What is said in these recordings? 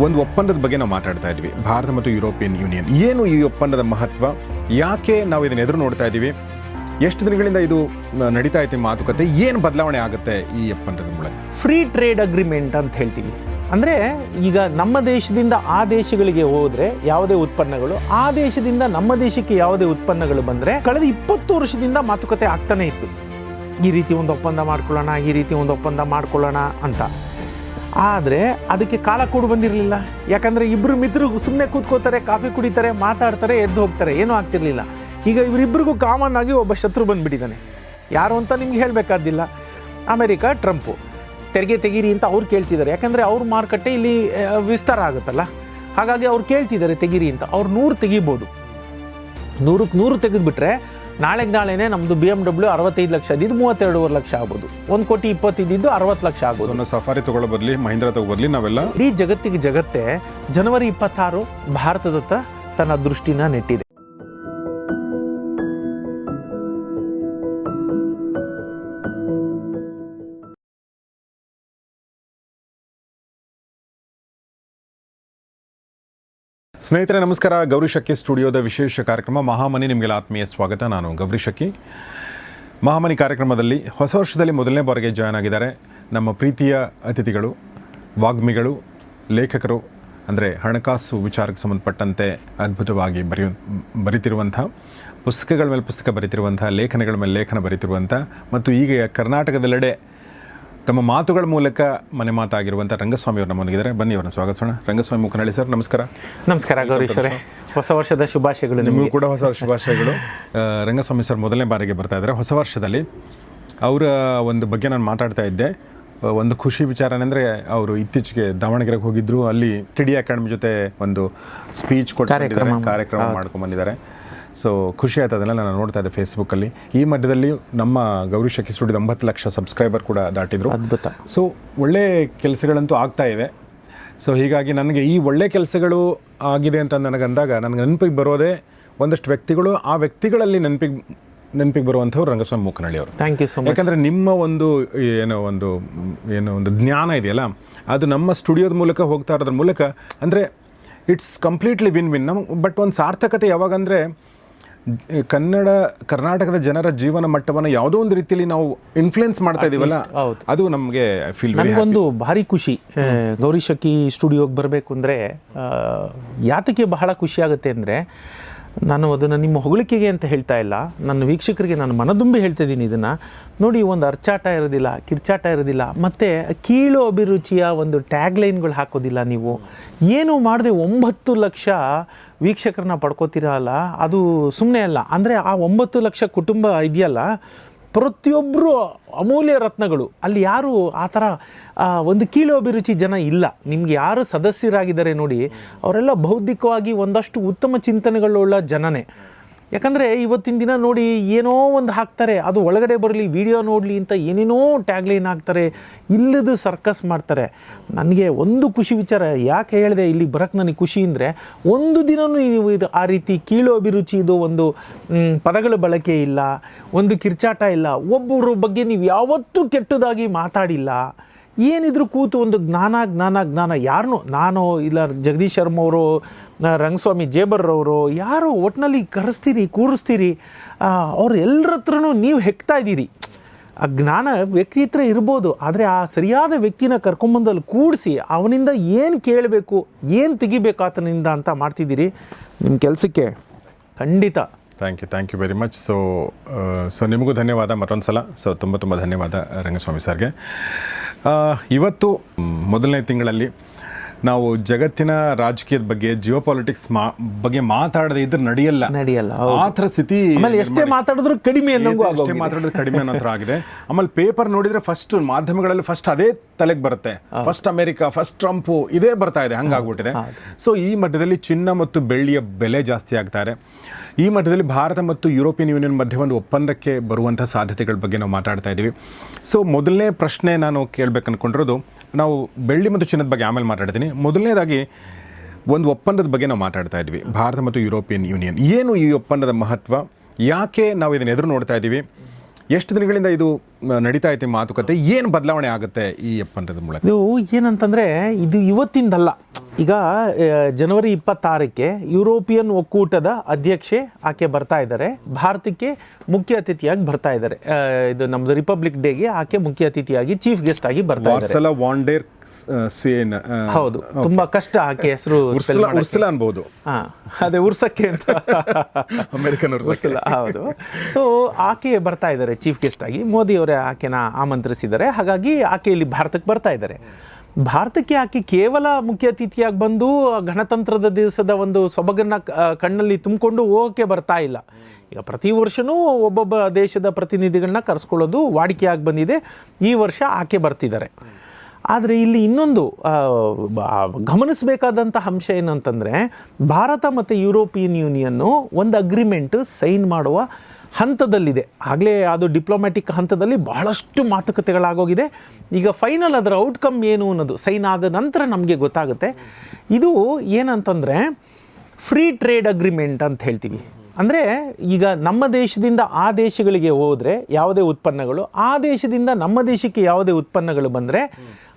ಒಂದು ಒಪ್ಪಂದದ ಬಗ್ಗೆ ನಾವು ಮಾತಾಡ್ತಾ ಇದ್ವಿ, ಭಾರತ ಮತ್ತು ಯುರೋಪಿಯನ್ ಯೂನಿಯನ್. ಏನು ಈ ಒಪ್ಪಂದದ ಮಹತ್ವ? ಯಾಕೆ ನಾವು ಇದನ್ನ ಎದುರು ನೋಡ್ತಾ ಇದ್ದೀವಿ? ಎಷ್ಟು ದಿನಗಳಿಂದ ಇದು ನಡೀತಾ ಐತೆ ಮಾತುಕತೆ? ಏನು ಬದಲಾವಣೆ ಆಗುತ್ತೆ ಈ ಒಪ್ಪಂದದ ಮೂಲಕ? ಫ್ರೀ ಟ್ರೇಡ್ ಅಗ್ರಿಮೆಂಟ್ ಅಂತ ಹೇಳ್ತೀವಿ. ಅಂದರೆ ಈಗ ನಮ್ಮ ದೇಶದಿಂದ ಆ ದೇಶಗಳಿಗೆ ಹೋದರೆ ಯಾವುದೇ ಉತ್ಪನ್ನಗಳು, ಆ ದೇಶದಿಂದ ನಮ್ಮ ದೇಶಕ್ಕೆ ಯಾವುದೇ ಉತ್ಪನ್ನಗಳು ಬಂದರೆ ಕಳೆದ ಇಪ್ಪತ್ತು ವರ್ಷದಿಂದ ಮಾತುಕತೆ ಆಗ್ತಾನೆ ಇತ್ತು. ಈ ರೀತಿ ಒಂದು ಒಪ್ಪಂದ ಮಾಡ್ಕೊಳ್ಳೋಣ, ಈ ರೀತಿ ಒಂದು ಒಪ್ಪಂದ ಮಾಡ್ಕೊಳ್ಳೋಣ ಅಂತ. ಆದರೆ ಅದಕ್ಕೆ ಕಾಲ ಕೂಡ ಬಂದಿರಲಿಲ್ಲ. ಯಾಕಂದರೆ ಇಬ್ಬರು ಮಿತ್ರರು ಸುಮ್ಮನೆ ಕೂತ್ಕೋತಾರೆ, ಕಾಫಿ ಕುಡಿತಾರೆ, ಮಾತಾಡ್ತಾರೆ, ಎದ್ದು ಹೋಗ್ತಾರೆ, ಏನೂ ಆಗ್ತಿರಲಿಲ್ಲ. ಈಗ ಇವರಿಬ್ಬರಿಗೂ ಕಾಮನ್ ಆಗಿ ಒಬ್ಬ ಶತ್ರು ಬಂದುಬಿಟ್ಟಿದ್ದಾನೆ. ಯಾರು ಅಂತ ನಿಮ್ಗೆ ಹೇಳಬೇಕಾದಿಲ್ಲ. America Trump. ತೆರಿಗೆ ತೆಗೀರಿ ಅಂತ ಅವ್ರು ಕೇಳ್ತಿದ್ದಾರೆ. ಯಾಕಂದರೆ ಅವ್ರ ಮಾರುಕಟ್ಟೆ ಇಲ್ಲಿ ವಿಸ್ತಾರ ಆಗುತ್ತಲ್ಲ. ಹಾಗಾಗಿ ಅವ್ರು ಕೇಳ್ತಿದ್ದಾರೆ ತೆಗೀರಿ ಅಂತ. ಅವ್ರು ನೂರು ತೆಗಿಬೋದು. ನೂರಕ್ಕೆ ನೂರು ತೆಗೆದುಬಿಟ್ರೆ ನಾಳೆಗೆ ನಾಳೆನೇ ನಮ್ಮದು ಬಿ ಎಂ ಡಬ್ಲ್ಯೂ ಅರವತ್ತೈದು ಲಕ್ಷ ಇದ್ದಿದ್ದು ಮೂವತ್ತೆರಡುವರೆ ಲಕ್ಷ ಆಗ್ಬೋದು. ಒಂದು ಕೋಟಿ ಇಪ್ಪತ್ತಿದ್ದು ಅರವತ್ತು ಲಕ್ಷ ಆಗ್ಬೋದು. ಸಫಾರಿ ತಗೊಳ್ಳೋ ಬರಲಿ ಮಹೀಂದ್ರ ತಗೋ ಬರಲಿ ನಾವೆಲ್ಲ ಇಡೀ ಜಗತ್ತಿಗೆ ಜಗತ್ತೇ ಜನವರಿ ಇಪ್ಪತ್ತಾರು ಭಾರತದತ್ತ ತನ್ನ ದೃಷ್ಟಿನ ನೆಟ್ಟಿದೆ. ಸ್ನೇಹಿತರೆ, ನಮಸ್ಕಾರ. ಗೌರಿ ಶಕ್ಕಿ ಸ್ಟುಡಿಯೋದ ವಿಶೇಷ ಕಾರ್ಯಕ್ರಮ ಮಹಾಮನಿ ನಿಮಗೆಲ್ಲ ಆತ್ಮೀಯ ಸ್ವಾಗತ. ನಾನು ಗೌರಿ ಶಕ್ಕಿ ಮಹಾಮನಿ ಕಾರ್ಯಕ್ರಮದಲ್ಲಿ ಹೊಸ ವರ್ಷದಲ್ಲಿ ಮೊದಲನೇ ಬಾರಿಗೆ ಜಾಯ್ನ್ ಆಗಿದ್ದಾರೆ ನಮ್ಮ ಪ್ರೀತಿಯ ಅತಿಥಿಗಳು, ವಾಗ್ಮಿಗಳು, ಲೇಖಕರು, ಅಂದರೆ ಹಣಕಾಸು ವಿಚಾರಕ್ಕೆ ಸಂಬಂಧಪಟ್ಟಂತೆ ಅದ್ಭುತವಾಗಿ ಬರೆಯು, ಬರಿತಿರುವಂಥ, ಪುಸ್ತಕಗಳ ಮೇಲೆ ಪುಸ್ತಕ ಬರಿತಿರುವಂಥ, ಲೇಖನಗಳ ಮೇಲೆ ಲೇಖನ ಬರಿತಿರುವಂಥ, ಮತ್ತು ಈಗ ಕರ್ನಾಟಕದೆಲ್ಲೆಡೆ ತಮ್ಮ ಮಾತುಗಳ ಮೂಲಕ ಮನೆ ಮಾತಾಗಿರುವಂಥ ರಂಗಸ್ವಾಮಿ ಅವರು ನಮ್ಮೊಂದಿಗಿದ್ದಾರೆ ಬನ್ನಿ ಅವರನ್ನು ಸ್ವಾಗತಿಸೋಣ. ರಂಗಸ್ವಾಮಿ ಮುಖನಳ್ಳಿ ಸರ್ ನಮಸ್ಕಾರ. ನಮಸ್ಕಾರ ಗೌರೀಶ್ವರೇ ಹೊಸ ವರ್ಷದ ಶುಭಾಶಯಗಳು ನಿಮಗೆ. ಕೂಡ ಹೊಸ ಶುಭಾಶಯಗಳು. ರಂಗಸ್ವಾಮಿ ಸರ್ ಮೊದಲನೇ ಬಾರಿಗೆ ಬರ್ತಾ ಇದ್ದಾರೆ. ಹೊಸ ವರ್ಷದಲ್ಲಿ ಅವರ ಒಂದು ಬಗ್ಗೆ ನಾನು ಮಾತಾಡ್ತಾ ಇದ್ದೆ. ಒಂದು ಖುಷಿ ವಿಚಾರ ಅಂದರೆ ಅವರು ಇತ್ತೀಚೆಗೆ ದಾವಣಗೆರೆಗೆ ಹೋಗಿದ್ರು. ಅಲ್ಲಿ ಟಿ ಡಿ ಅಕಾಡೆಮಿ ಜೊತೆ ಒಂದು ಸ್ಪೀಚ್ ಕೊಟ್ಟು ಕಾರ್ಯಕ್ರಮ. ಮಾಡ್ಕೊಂಡು ಬಂದಿದ್ದಾರೆ. ಸೊ ಖುಷಿ ಆಯ್ತು ಅದನ್ನೆಲ್ಲ ನಾನು ನೋಡ್ತಾ ಇದ್ದೆ ಫೇಸ್ಬುಕ್ಕಲ್ಲಿ ಈ ಮಧ್ಯದಲ್ಲಿ ನಮ್ಮ ಗೌರಿ ಶಕಿ ಸ್ಟುಡಿಯೋದ ಒಂಬತ್ತು ಲಕ್ಷ ಸಬ್ಸ್ಕ್ರೈಬರ್ ಕೂಡ ದಾಟಿದ್ರು. ಅದ್ಭುತ. ಸೊ ಒಳ್ಳೆ ಕೆಲಸಗಳಂತೂ ಆಗ್ತಾ ಇವೆ. ಸೊ ಹೀಗಾಗಿ ನನಗೆ ಈ ಒಳ್ಳೆ ಕೆಲಸಗಳು ಆಗಿದೆ ಅಂತ ನನಗೆ ಅಂದಾಗ ನನಗೆ ನೆನಪಿಗೆ ಬರೋದೇ ಒಂದಷ್ಟು ವ್ಯಕ್ತಿಗಳು ಆ ವ್ಯಕ್ತಿಗಳಲ್ಲಿ ನೆನಪಿಗೆ ನೆನಪಿಗೆ ಬರುವಂಥವ್ರು ರಂಗಸ್ವಾಮಿ ಮೂಕನಹಳ್ಳಿ ಅವರು. ಥ್ಯಾಂಕ್ ಯು ಸೊ ಮಚ್ ಯಾಕಂದರೆ ನಿಮ್ಮ ಒಂದು ಏನೋ ಒಂದು ಏನೋ ಒಂದು ಜ್ಞಾನ ಇದೆಯಲ್ಲ ಅದು ನಮ್ಮ ಸ್ಟುಡಿಯೋದ ಮೂಲಕ ಹೋಗ್ತಾ ಇರೋದ್ರ ಮೂಲಕ ಅಂದರೆ ಇಟ್ಸ್ ಕಂಪ್ಲೀಟ್ಲಿ ವಿನ್ ವಿನ್ ನಮಗೆ ಬಟ್ ಒಂದು ಸಾರ್ಥಕತೆ ಯಾವಾಗಂದರೆ ಕನ್ನಡ ಕರ್ನಾಟಕದ ಜನರ ಜೀವನ ಮಟ್ಟವನ್ನು ಯಾವುದೋ ಒಂದು ರೀತಿಯಲ್ಲಿ ನಾವು ಇನ್ಫ್ಲುಯೆನ್ಸ್ ಮಾಡ್ತಾ ಇದೀವಲ್ಲ ಅದು ನಮಗೆ ಫೀಲ್ ಒಂದು ಭಾರಿ ಖುಷಿ ಗೌರಿ ಶಕ್ಕಿ ಸ್ಟುಡಿಯೋಗೆ ಬರಬೇಕು ಅಂದರೆ ಯಾತಕ್ಕೆ ಬಹಳ ಖುಷಿ ಆಗುತ್ತೆ ಅಂದರೆ ನಾನು ಅದನ್ನು ನಿಮ್ಮ ಹೊಗಳಿಕೆಗೆ ಅಂತ ಹೇಳ್ತಾ ಇಲ್ಲ ನನ್ನ ವೀಕ್ಷಕರಿಗೆ ನಾನು ಮನದುಂಬಿ ಹೇಳ್ತಾ ಇದ್ದೀನಿ ಇದನ್ನು. ನೋಡಿ ಒಂದು ಅರ್ಚಾಟ ಇರೋದಿಲ್ಲ ಕಿರ್ಚಾಟ ಇರೋದಿಲ್ಲ ಮತ್ತು ಕೀಳು ಅಭಿರುಚಿಯ ಒಂದು ಟ್ಯಾಗ್ ಲೈನ್ಗಳು ಹಾಕೋದಿಲ್ಲ ನೀವು. ಏನು ಮಾಡಿದೆ ಒಂಬತ್ತು ಲಕ್ಷ ವೀಕ್ಷಕರನ್ನ ಪಡ್ಕೋತಿರಲ್ಲ ಅದು ಸುಮ್ಮನೆ ಅಲ್ಲ. ಅಂದರೆ ಆ ಒಂಬತ್ತು ಲಕ್ಷ ಕುಟುಂಬ ಇದೆಯಲ್ಲ ಪ್ರತಿಯೊಬ್ಬರು ಅಮೂಲ್ಯ ರತ್ನಗಳು. ಅಲ್ಲಿ ಯಾರು ಆ ಥರ ಒಂದು ಕೀಳು ಅಭಿರುಚಿ ಜನ ಇಲ್ಲ. ನಿಮ್ಗೆ ಯಾರು ಸದಸ್ಯರಾಗಿದ್ದಾರೆ ನೋಡಿ, ಅವರೆಲ್ಲ ಬೌದ್ಧಿಕವಾಗಿ ಒಂದಷ್ಟು ಉತ್ತಮ ಚಿಂತನೆಗಳುಳ್ಳ ಜನನೇ. ಯಾಕಂದರೆ ಇವತ್ತಿನ ದಿನ ನೋಡಿ ಏನೋ ಒಂದು ಹಾಕ್ತಾರೆ, ಅದು ಒಳಗಡೆ ಬರಲಿ ವಿಡಿಯೋ ನೋಡಲಿ ಅಂತ ಏನೇನೋ ಟ್ಯಾಗ್ಲೈನ್ ಹಾಕ್ತಾರೆ, ಇಲ್ಲದ ಸರ್ಕಸ್ ಮಾಡ್ತಾರೆ. ನನಗೆ ಒಂದು ಖುಷಿ ವಿಚಾರ ಯಾಕೆ ಹೇಳಿದೆ, ಇಲ್ಲಿ ಬರೋಕ್ಕೆ ನನಗೆ ಖುಷಿ ಅಂದರೆ, ಒಂದು ದಿನವೂ ನೀವು ಆ ರೀತಿ ಕೀಳು ಅಭಿರುಚಿದು ಒಂದು ಪದಗಳ ಬಳಕೆ ಇಲ್ಲ, ಒಂದು ಕಿರ್ಚಾಟ ಇಲ್ಲ ಒಬ್ಬರ ಬಗ್ಗೆ ನೀವು ಯಾವತ್ತೂ ಕೆಟ್ಟದಾಗಿ ಮಾತಾಡಿಲ್ಲ. ಏನಿದ್ರು ಕೂತು ಒಂದು ಜ್ಞಾನ ಜ್ಞಾನ ಜ್ಞಾನ. ಯಾರನ್ನೂ ನಾನು ಇಲ್ಲ, ಜಗದೀಶ್ ಶರ್ಮ ಅವರು ರಂಗಸ್ವಾಮಿ ಜೇಬರ್ರವರು, ಯಾರು ಒಟ್ಟಿನಲ್ಲಿ ಕರೆಸ್ತೀರಿ, ಕೂರಿಸ್ತೀರಿ ಅವ್ರು ಎಲ್ಲರ ಹತ್ರನೂ ನೀವು ಹೆಕ್ತಾ ಇದ್ದೀರಿ. ಆ ಜ್ಞಾನ ವ್ಯಕ್ತಿ ಹತ್ರ ಇರ್ಬೋದು, ಆದರೆ ಆ ಸರಿಯಾದ ವ್ಯಕ್ತಿನ ಕರ್ಕೊಂಬಂದಲ್ಲಿ ಕೂಡಿಸಿ, ಅವನಿಂದ ಏನು ಕೇಳಬೇಕು, ಏನು ತೆಗಿಬೇಕು ಆತನಿಂದ ಅಂತ ಮಾಡ್ತಿದ್ದೀರಿ. ನಿಮ್ಮ ಕೆಲಸಕ್ಕೆ ಖಂಡಿತ. Thank you thank you very much so so ನಿಮಗೂ ಧನ್ಯವಾದ ಮತ್ತೊಂದು ಸಲ. ಸೊ ತುಂಬ ತುಂಬ ಧನ್ಯವಾದ ರಂಗಸ್ವಾಮಿ ಸರ್ಗೆ. ಇವತ್ತು ಮೊದಲನೇ ತಿಂಗಳಲ್ಲಿ ನಾವು ಜಗತ್ತಿನ ರಾಜಕೀಯದ ಬಗ್ಗೆ ಜಿಯೋ ಪಾಲಿಟಿಕ್ಸ್ ಮಾ ಬಗ್ಗೆ ಮಾತಾಡದೆ ಇದ್ರೆ ನಡೆಯಲ್ಲ. ನಡೆಯಲ್ಲ ಆ ಥರ ಸ್ಥಿತಿ ಎಷ್ಟೇ ಮಾತಾಡಿದ್ರು ಕಡಿಮೆ ಅಷ್ಟೇ ಮಾತಾಡಿದ್ರು ಮಾತಾಡೋದು ಕಡಿಮೆ ಅನ್ನೋ ಥರ ಆಗಿದೆ. ಆಮೇಲೆ ಪೇಪರ್ ನೋಡಿದ್ರೆ ಫಸ್ಟ್ ಮಾಧ್ಯಮಗಳಲ್ಲಿ ಫಸ್ಟ್ ಅದೇ ತಲೆಗೆ ಬರುತ್ತೆ. ಫಸ್ಟ್ ಅಮೆರಿಕ ಫಸ್ಟ್ ಟ್ರಂಪು ಇದೇ ಬರ್ತಾ ಇದೆ ಹಂಗಾಗ್ಬಿಟ್ಟಿದೆ. ಸೊ ಈ ಮಧ್ಯದಲ್ಲಿ ಚಿನ್ನ ಮತ್ತು ಬೆಳ್ಳಿಯ ಬೆಲೆ ಜಾಸ್ತಿ ಆಗ್ತಾರೆ ಈ ಮಟ್ಟದಲ್ಲಿ ಭಾರತ ಮತ್ತು ಯುರೋಪಿಯನ್ ಯೂನಿಯನ್ ಮಧ್ಯೆ ಒಂದು ಒಪ್ಪಂದಕ್ಕೆ ಬರುವಂಥ ಸಾಧ್ಯತೆಗಳ ಬಗ್ಗೆ ನಾವು ಮಾತಾಡ್ತಾ ಇದ್ದೀವಿ. ಸೊ ಮೊದಲನೇ ಪ್ರಶ್ನೆ ನಾನು ಕೇಳಬೇಕು ಅನ್ಕೊಂಡಿರೋದು ನಾವು ಬೆಳ್ಳಿ ಮತ್ತು ಚಿನ್ನದ ಬಗ್ಗೆ ಆಮೇಲೆ ಮಾತಾಡ್ತೀನಿ. ಮೊದಲನೇದಾಗಿ, ಒಂದು ಒಪ್ಪಂದದ ಬಗ್ಗೆ ನಾವು ಮಾತಾಡ್ತಾ ಇದ್ವಿ ಭಾರತ ಮತ್ತು ಯುರೋಪಿಯನ್ ಯೂನಿಯನ್. ಏನು ಈ ಒಪ್ಪಂದದ ಮಹತ್ವ? ಯಾಕೆ ನಾವು ಇದನ್ನು ಎದುರು ನೋಡ್ತಾ ಇದ್ದೀವಿ? ಎಷ್ಟು ದಿನಗಳಿಂದ ಇದು ನಡೀತಾ ಐತೆ ಮಾತುಕತೆ? ಏನು ಬದಲಾವಣೆ ಆಗುತ್ತೆ ಈ ಒಪ್ಪಂದದ ಮೂಲಕ? ಇದು ಏನಂತಂದರೆ, ಇದು ಇವತ್ತಿಂದಲ್ಲ. ಈಗ ಜನವರಿ ಇಪ್ಪತ್ತಾರಕ್ಕೆ ಯುರೋಪಿಯನ್ ಒಕ್ಕೂಟದ ಅಧ್ಯಕ್ಷೆ ಆಕೆ ಬರ್ತಾ ಇದ್ದಾರೆ. ಭಾರತಕ್ಕೆ ಮುಖ್ಯ ಅತಿಥಿಯಾಗಿ ಬರ್ತಾ ಇದ್ದಾರೆ. ಇದು ನಮ್ದು ರಿಪಬ್ಲಿಕ್ ಡೇಗೆ ಆಕೆ ಮುಖ್ಯ ಅತಿಥಿಯಾಗಿ ಚೀಫ್ ಗೆಸ್ಟ್ ಆಗಿ ಬರ್ತಾ ಇದ್ದಾರೆ. ಹೌದು. ತುಂಬಾ ಕಷ್ಟ ಆಕೆ ಹೆಸರು ಉರ್ಸಲ ಅನ್ಬಹುದು ಅದೇ ಉರ್ಸಕ್ಕೆ ಅಂತ. ಅಮೆರಿಕನ್ ಉರ್ಸಲ, ಹೌದು. ಸೊ ಆಕೆ ಬರ್ತಾ ಇದ್ದಾರೆ ಚೀಫ್ ಗೆಸ್ಟ್ ಆಗಿ. ಮೋದಿ ಅವರೇ ಆಕೆನ ಆಮಂತ್ರಿಸಿದ್ದಾರೆ. ಹಾಗಾಗಿ ಆಕೆ ಇಲ್ಲಿ ಭಾರತಕ್ಕೆ ಬರ್ತಾ ಇದ್ದಾರೆ. ಭಾರತಕ್ಕೆ ಆಕೆ ಕೇವಲ ಮುಖ್ಯ ಅತಿಥಿಯಾಗಿ ಬಂದು ಗಣತಂತ್ರದ ದಿವಸದ ಒಂದು ಸೊಬಗನ್ನ ಕಣ್ಣಲ್ಲಿ ತುಂಬಿಕೊಂಡು ಹೋಗೋಕ್ಕೆ ಬರ್ತಾ ಇಲ್ಲ. ಈಗ ಪ್ರತಿ ವರ್ಷವೂ ಒಬ್ಬೊಬ್ಬ ದೇಶದ ಪ್ರತಿನಿಧಿಗಳನ್ನ ಕರೆಸ್ಕೊಳ್ಳೋದು ವಾಡಿಕೆಯಾಗಿ ಬಂದಿದೆ. ಈ ವರ್ಷ ಆಕೆ ಬರ್ತಿದ್ದಾರೆ. ಆದರೆ ಇಲ್ಲಿ ಇನ್ನೊಂದು ಗಮನಿಸಬೇಕಾದಂಥ ಅಂಶ ಏನಂತಂದರೆ, ಭಾರತ ಮತ್ತು ಯುರೋಪಿಯನ್ ಯೂನಿಯನ್ನು ಒಂದು ಅಗ್ರಿಮೆಂಟ್ ಸೈನ್ ಮಾಡುವ ಹಂತದಲ್ಲಿದೆ. ಆಗಲೇ ಅದು ಡಿಪ್ಲೊಮ್ಯಾಟಿಕ್ ಹಂತದಲ್ಲಿ ಬಹಳಷ್ಟು ಮಾತುಕತೆಗಳಾಗೋಗಿದೆ. ಈಗ ಫೈನಲ್ ಅದರ ಔಟ್ಕಮ್ ಏನು ಅನ್ನೋದು ಸೈನ್ ಆದ ನಂತರ ನಮಗೆ ಗೊತ್ತಾಗುತ್ತೆ. ಇದು ಏನಂತಂದರೆ ಫ್ರೀ ಟ್ರೇಡ್ ಅಗ್ರಿಮೆಂಟ್ ಅಂತ ಹೇಳ್ತೀವಿ. ಅಂದರೆ ಈಗ ನಮ್ಮ ದೇಶದಿಂದ ಆ ದೇಶಗಳಿಗೆ ಹೋದರೆ ಯಾವುದೇ ಉತ್ಪನ್ನಗಳು ಆ ದೇಶದಿಂದ ನಮ್ಮ ದೇಶಕ್ಕೆ ಯಾವುದೇ ಉತ್ಪನ್ನಗಳು ಬಂದರೆ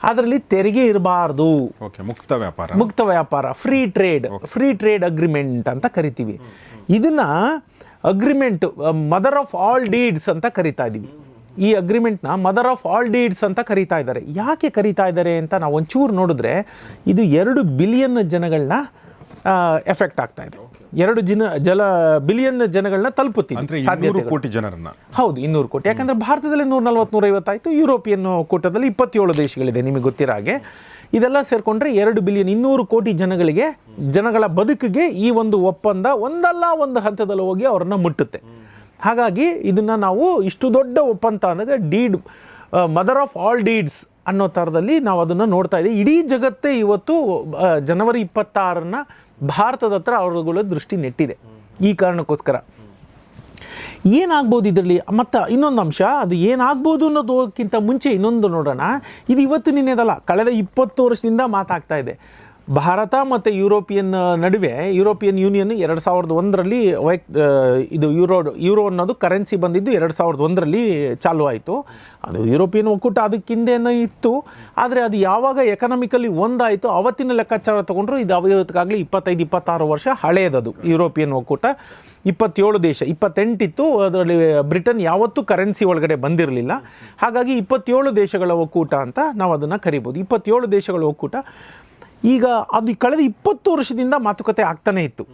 ಅದರಲ್ಲಿ ತೆರಿಗೆ ಇರಬಾರ್ದು. ಓಕೆ ಮುಕ್ತ ವ್ಯಾಪಾರ. ಮುಕ್ತ ವ್ಯಾಪಾರ free trade free trade agreement ಅಂತ ಕರಿತೀವಿ. ಇದನ್ನ agreement mother of all deeds ಅಂತ ಕರಿತಾ ಇದ್ದೀವಿ. ಈ ಅಗ್ರಿಮೆಂಟ್ನ ಮದರ್ ಆಫ್ ಆಲ್ ಡೀಡ್ಸ್ ಅಂತ ಕರೀತಾ ಇದ್ದಾರೆ. ಯಾಕೆ ಕರೀತಾ ಇದ್ದಾರೆ ಅಂತ ನಾವು ಒಂಚೂರು ನೋಡಿದ್ರೆ ಇದು ಎರಡು ಬಿಲಿಯನ್ ಜನಗಳನ್ನ ಎಫೆಕ್ಟ್ ಆಗ್ತಾ ಇದೆ. ಎರಡು ಜನ ಜಲ ಬಿಲಿಯನ್ ಜನಗಳನ್ನ ತಲುಪುತ್ತೀವಿ ಸಾಧ್ಯತೆ ಕೋಟಿ ಜನರನ್ನ. ಹೌದು ಇನ್ನೂರು ಕೋಟಿ. ಯಾಕಂದ್ರೆ ಭಾರತದಲ್ಲಿ ನೂರ ನಲ್ವತ್ತು ನೂರ ಐವತ್ತಾಯಿತು ಯುರೋಪಿಯನ್ ಕೂಟದಲ್ಲಿ ಇಪ್ಪತ್ತೇಳು ದೇಶಗಳಿದೆ ನಿಮಗೆ ಗೊತ್ತಿರೋ ಹಾಗೆ. ಇದೆಲ್ಲ ಸೇರಿಕೊಂಡ್ರೆ ಎರಡು ಬಿಲಿಯನ್ ಇನ್ನೂರು ಕೋಟಿ ಜನಗಳಿಗೆ, ಜನಗಳ ಬದುಕಿಗೆ ಈ ಒಂದು ಒಪ್ಪಂದ ಒಂದಲ್ಲ ಒಂದು ಹಂತದಲ್ಲಿ ಹೋಗಿ ಅವ್ರನ್ನ ಮುಟ್ಟುತ್ತೆ. ಹಾಗಾಗಿ ಇದನ್ನ ನಾವು ಇಷ್ಟು ದೊಡ್ಡ ಒಪ್ಪಂದ ಅಂದರೆ deed mother of all deeds ಅನ್ನೋ ಥರದಲ್ಲಿ ನಾವು ಅದನ್ನು ನೋಡ್ತಾ ಇದ್ದೀವಿ. ಇಡೀ ಜಗತ್ತೇ ಇವತ್ತು ಜನವರಿ ಇಪ್ಪತ್ತಾರನ್ನ ಭಾರತದ ಹತ್ರ ಅವರುಗಳ ದೃಷ್ಟಿ ನೆಟ್ಟಿದೆ. ಈ ಕಾರಣಕ್ಕೋಸ್ಕರ. ಏನಾಗ್ಬೋದು ಇದರಲ್ಲಿ? ಮತ್ತು ಇನ್ನೊಂದು ಅಂಶ, ಅದು ಏನಾಗ್ಬೋದು ಅನ್ನೋದಕ್ಕಿಂತ ಮುಂಚೆ ಇನ್ನೊಂದು ನೋಡೋಣ. ಇದು ಇವತ್ತು ನಿನ್ನೆದಲ್ಲ, ಕಳೆದ ಇಪ್ಪತ್ತು ವರ್ಷದಿಂದ ಮಾತಾಗ್ತಾ ಇದೆ. ಭಾರತ ಮತ್ತು ಯುರೋಪಿಯನ್ ನಡುವೆ, ಯುರೋಪಿಯನ್ ಯೂನಿಯನ್ ಎರಡು ಸಾವಿರದ ಒಂದರಲ್ಲಿ ವೈ ಇದು ಯೂರೋ ಯೂರೋ ಅನ್ನೋದು ಕರೆನ್ಸಿ ಬಂದಿದ್ದು ಎರಡು ಸಾವಿರದ ಒಂದರಲ್ಲಿ ಚಾಲು ಆಯಿತು. ಅದು ಯುರೋಪಿಯನ್ ಒಕ್ಕೂಟ ಅದಕ್ಕಿಂದೇನೋ ಇತ್ತು. ಆದರೆ ಅದು ಯಾವಾಗ ಎಕನಾಮಿಕಲಿ ಒಂದಾಯಿತು ಅವತ್ತಿನ ಲೆಕ್ಕಾಚಾರ ತೊಗೊಂಡ್ರು ಇದು ಅವತ್ತಿಗಾಗಲಿ ಇಪ್ಪತ್ತೈದು, ಇಪ್ಪತ್ತಾರು ವರ್ಷ ಹಳೆಯದದು ಯುರೋಪಿಯನ್ ಒಕ್ಕೂಟ. ಇಪ್ಪತ್ತೇಳು ದೇಶ, ಇಪ್ಪತ್ತೆಂಟಿತ್ತು, ಅದರಲ್ಲಿ ಬ್ರಿಟನ್ ಯಾವತ್ತೂ ಕರೆನ್ಸಿ ಒಳಗಡೆ ಬಂದಿರಲಿಲ್ಲ. ಹಾಗಾಗಿ ಇಪ್ಪತ್ತೇಳು ದೇಶಗಳ ಒಕ್ಕೂಟ ಅಂತ ನಾವು ಅದನ್ನು ಕರಿಬೋದು. ಇಪ್ಪತ್ತೇಳು ದೇಶಗಳ ಒಕ್ಕೂಟ, ಈಗ ಅದು ಕಳೆದ ಇಪ್ಪತ್ತು ವರ್ಷದಿಂದ ಮಾತುಕತೆ ಆಗ್ತಾನೆ ಇತ್ತು.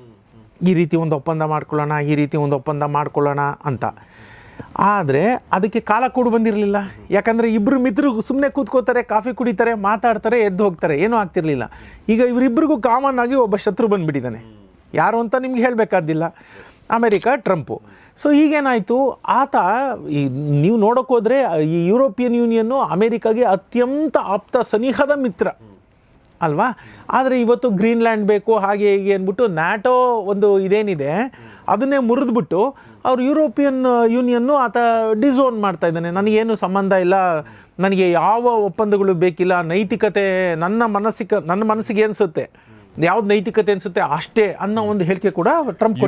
ಈ ರೀತಿ ಒಂದು ಒಪ್ಪಂದ ಮಾಡ್ಕೊಳ್ಳೋಣ, ಈ ರೀತಿ ಒಂದು ಒಪ್ಪಂದ ಮಾಡ್ಕೊಳ್ಳೋಣ ಅಂತ. ಆದರೆ ಅದಕ್ಕೆ ಕಾಲ ಕೂಡ ಬಂದಿರಲಿಲ್ಲ. ಯಾಕಂದರೆ ಇಬ್ಬರು ಮಿತ್ರರು ಸುಮ್ಮನೆ ಕೂತ್ಕೋತಾರೆ, ಕಾಫಿ ಕುಡಿತಾರೆ, ಮಾತಾಡ್ತಾರೆ, ಎದ್ದು ಹೋಗ್ತಾರೆ. ಏನೂ ಆಗ್ತಿರಲಿಲ್ಲ. ಈಗ ಇವರಿಬ್ಬರಿಗೂ ಕಾಮನ್ ಆಗಿ ಒಬ್ಬ ಶತ್ರು ಬಂದುಬಿಟ್ಟಿದ್ದಾನೆ. ಯಾರು ಅಂತ ನಿಮ್ಗೆ ಹೇಳಬೇಕಾದಿಲ್ಲ. America Trump. ಸೊ ಈಗೇನಾಯಿತು? ಆತ ಈ ನೀವು ನೋಡೋಕ್ಕೋದ್ರೆ ಈ ಯುರೋಪಿಯನ್ ಯೂನಿಯನ್ನು ಅಮೆರಿಕಾಗೆ ಅತ್ಯಂತ ಆಪ್ತ ಸನಿಹದ ಮಿತ್ರ. ಅಲ್ವಾ? ಆದರೆ ಇವತ್ತು ಗ್ರೀನ್ಲ್ಯಾಂಡ್ ಬೇಕು, ಹಾಗೆ ಹೀಗೆ ಅಂದ್ಬಿಟ್ಟು ನ್ಯಾಟೋ ಒಂದು ಇದೇನಿದೆ, ಅದನ್ನೇ ಮುರಿದ್ಬಿಟ್ಟು ಅವ್ರು ಯುರೋಪಿಯನ್ ಯೂನಿಯನ್ನು ಆತ ಡಿಸೋನ್ ಮಾಡ್ತಾ ಇದ್ದಾನೆ. ನನಗೇನು ಸಂಬಂಧ ಇಲ್ಲ, ನನಗೆ ಯಾವ ಒಪ್ಪಂದಗಳು ಬೇಕಿಲ್ಲ, ನೈತಿಕತೆ ನನ್ನ ಮನಸ್ಸಿಗೆ ನನ್ನ ಮನಸ್ಸಿಗೆ ಅನಿಸುತ್ತೆ. ಯಾವ್ದು ನೈತಿಕತೆ ಅನ್ಸುತ್ತೆ ಅಷ್ಟೇ ಅನ್ನೋ ಒಂದು ಹೇಳಿಕೆ ಕೂಡ ಟ್ರಂಪ್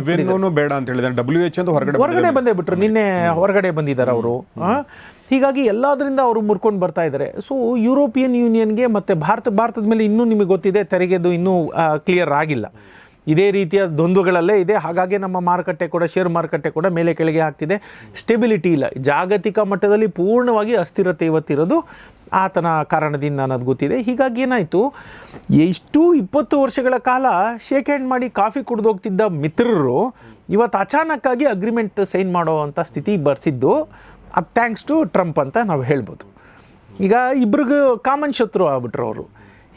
ಬೇಡ ಅಂತ ಹೇಳಿದ್ರೆ ಡಬ್ಲ್ಯೂ ಎಚ್ ಅಂತ ಹೊರಗಡೆ ಹೊರಗಡೆ ಬಂದೇ ಬಿಟ್ರು. ನಿನ್ನೆ ಹೊರಗಡೆ ಬಂದಿದ್ದಾರೆ ಅವರು. ಹೀಗಾಗಿ ಎಲ್ಲದರಿಂದ ಅವರು ಮುರ್ಕೊಂಡು ಬರ್ತಾ ಇದ್ದಾರೆ. ಸೊ ಯುರೋಪಿಯನ್ ಯೂನಿಯನ್ಗೆ ಮತ್ತೆ ಭಾರತ ಭಾರತದ ಮೇಲೆ ಇನ್ನೂ ನಿಮಗೆ ಗೊತ್ತಿದೆ ತೆರಿಗೆದು ಇನ್ನೂ ಕ್ಲಿಯರ್ ಆಗಿಲ್ಲ. ಇದೇ ರೀತಿಯ ದ್ವಂದ್ವಗಳಲ್ಲೇ ಇದೆ. ಹಾಗಾಗಿ ನಮ್ಮ ಮಾರುಕಟ್ಟೆ ಕೂಡ ಶೇರ್ ಮಾರುಕಟ್ಟೆ ಕೂಡ ಮೇಲೆ ಕೆಳಗೆ ಆಗ್ತಿದೆ ಸ್ಟೆಬಿಲಿಟಿ ಇಲ್ಲ. ಜಾಗತಿಕ ಮಟ್ಟದಲ್ಲಿ ಪೂರ್ಣವಾಗಿ ಅಸ್ಥಿರತೆ ಇವತ್ತಿರೋದು ಆತನ ಕಾರಣದಿಂದ ಅನ್ನೋದು ಗೊತ್ತಿದೆ. ಹೀಗಾಗಿ ಏನಾಯಿತು, ಎಷ್ಟು ಇಪ್ಪತ್ತು ವರ್ಷಗಳ ಕಾಲ ಶೇಕ್ ಹ್ಯಾಂಡ್ ಮಾಡಿ ಕಾಫಿ ಕುಡ್ದು ಹೋಗ್ತಿದ್ದ ಮಿತ್ರರು ಇವತ್ತು ಅಚಾನಕ್ಕಾಗಿ ಅಗ್ರಿಮೆಂಟ್ ಸೈನ್ ಮಾಡೋ ಅಂಥ ಸ್ಥಿತಿ ಬರೆಸಿದ್ದು. ಅದು ಥ್ಯಾಂಕ್ಸ್ ಟು ಟ್ರಂಪ್ ಅಂತ ನಾವು ಹೇಳ್ಬೋದು. ಈಗ ಇಬ್ರಿಗೂ ಕಾಮನ್ ಶತ್ರು ಆಗ್ಬಿಟ್ರು ಅವರು.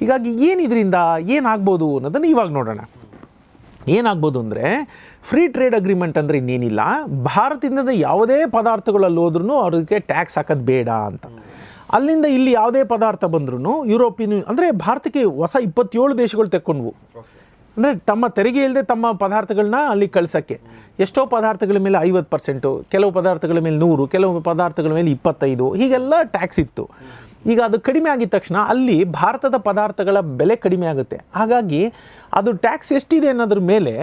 ಹೀಗಾಗಿ ಏನು ಇದರಿಂದ ಏನಾಗ್ಬೋದು ಅನ್ನೋದನ್ನು ಇವಾಗ ನೋಡೋಣ. ಏನಾಗ್ಬೋದು ಅಂದರೆ ಫ್ರೀ ಟ್ರೇಡ್ ಅಗ್ರಿಮೆಂಟ್ ಅಂದರೆ ಇನ್ನೇನಿಲ್ಲ. ಭಾರತದಿಂದ ಯಾವುದೇ ಪದಾರ್ಥಗಳಲ್ಲಿ ಹೋದ್ರೂ ಅವ್ರಿಗೆ ಟ್ಯಾಕ್ಸ್ ಹಾಕೋದು ಬೇಡ ಅಂತ. ಅಲ್ಲಿಂದ ಇಲ್ಲಿ ಯಾವುದೇ ಪದಾರ್ಥ ಬಂದ್ರೂ ಯುರೋಪಿಯನ್ ಅಂದರೆ ಭಾರತಕ್ಕೆ ಹೊಸ ಇಪ್ಪತ್ತೇಳು ದೇಶಗಳು ತೆಕ್ಕೊಂಡ್ವು. ಅಂದರೆ ತಮ್ಮ ತೆರಿಗೆ ಇಲ್ಲದೆ ತಮ್ಮ ಪದಾರ್ಥಗಳನ್ನ ಅಲ್ಲಿ ಕಳ್ಸೋಕ್ಕೆ. ಎಷ್ಟೋ ಪದಾರ್ಥಗಳ ಮೇಲೆ ಐವತ್ತು ಪರ್ಸೆಂಟು ಕೆಲವು ಪದಾರ್ಥಗಳ ಮೇಲೆ ನೂರು, ಕೆಲವು ಪದಾರ್ಥಗಳ ಮೇಲೆ ಇಪ್ಪತ್ತೈದು, ಹೀಗೆಲ್ಲ ಟ್ಯಾಕ್ಸ್ ಇತ್ತು. ಈಗ ಅದು ಕಡಿಮೆ ಆಗಿದ ತಕ್ಷಣ ಅಲ್ಲಿ ಭಾರತದ ಪದಾರ್ಥಗಳ ಬೆಲೆ ಕಡಿಮೆ ಆಗುತ್ತೆ. ಹಾಗಾಗಿ ಅದು ಟ್ಯಾಕ್ಸ್ ಎಷ್ಟಿದೆ ಅನ್ನೋದ್ರ ಮೇಲೆ